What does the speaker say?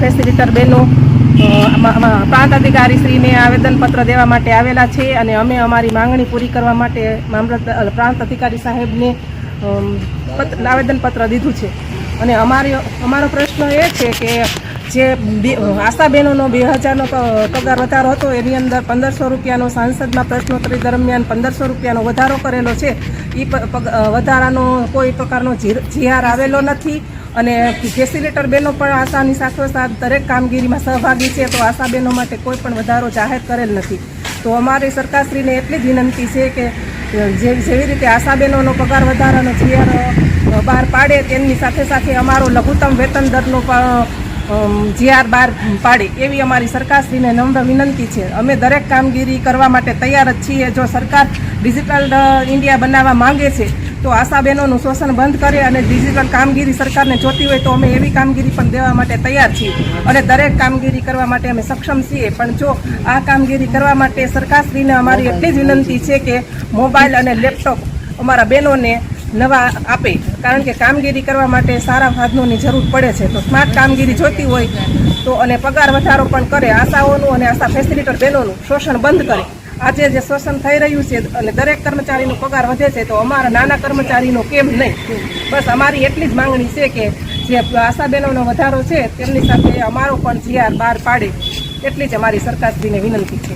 Facilitator બહેનો પ્રાંત આમાં- શ્રીને આવેદનપત્ર દેવા માટે આવેલા છે અને અમે અમારી માંગણી પૂરી કરવા માટે મામલત પ્રાંત અધિકારી સાહેબને આવેદનપત્ર દીધું છે. અને અમારી અમારો પ્રશ્ન એ છે કે જે આશા બહેનોનો બે હજારનો પગાર વધારો હતો, એની અંદર પંદરસો રૂપિયાનો સાંસદમાં પ્રશ્નોત્તરી દરમિયાન પંદરસો રૂપિયાનો વધારો કરેલો છે. એ વધારાનો કોઈ પ્રકારનો જીહાર આવેલો નથી. અને ફેસિલેટર બહેનો પણ આશાની સાથોસાથ દરેક કામગીરીમાં સહભાગી છે, તો આશા બહેનો માટે કોઈ પણ વધારો જાહેર કરેલ નથી. તો અમારી સરકારશ્રીને એટલી જ વિનંતી છે કે જેવી રીતે આશા બહેનોનો પગાર વધારાનો જીઆર બહાર પાડે, તેમની સાથે સાથે અમારો લઘુત્તમ વેતન દરનો પણ જીઆર બહાર પાડે, એવી અમારી સરકારશ્રીને નમ્ર વિનંતી છે. અમે દરેક કામગીરી કરવા માટે તૈયાર જ છીએ. જો સરકાર ડિજિટલ ઇન્ડિયા બનાવવા માંગે છે તો આશા બહેનોનું શોષણ બંધ કરે અને ડિજિટલ કામગીરી સરકારને જોતી હોય તો અમે એવી કામગીરી પણ દેવા માટે તૈયાર છીએ. અને દરેક કામગીરી કરવા માટે અમે સક્ષમ છીએ. પણ જો આ કામગીરી કરવા માટે સરકારશ્રીને અમારી એટલી જ વિનંતી છે કે મોબાઈલ અને લેપટોપ અમારા બહેનોને નવા આપે. કારણ કે કામગીરી કરવા માટે સારા સાધનોની જરૂર પડે છે. તો સ્માર્ટ કામગીરી જોતી હોય તો અને પગાર વધારો પણ કરે. આશાઓનું અને આશા ફેસિલિટર બહેનોનું શોષણ બંધ કરે. આજે જે શોષણ થઈ રહ્યું છે, અને દરેક કર્મચારીનો પગાર વધે છે, તો અમારા નાના કર્મચારીનો કેમ નહીં? બસ અમારી એટલી જ માંગણી છે કે જે આશા બહેનોનો વધારો છે, તેમની સાથે અમારો પણ જીઆર બહાર પાડે. એટલી જ અમારી સરકારશ્રીને વિનંતી છે.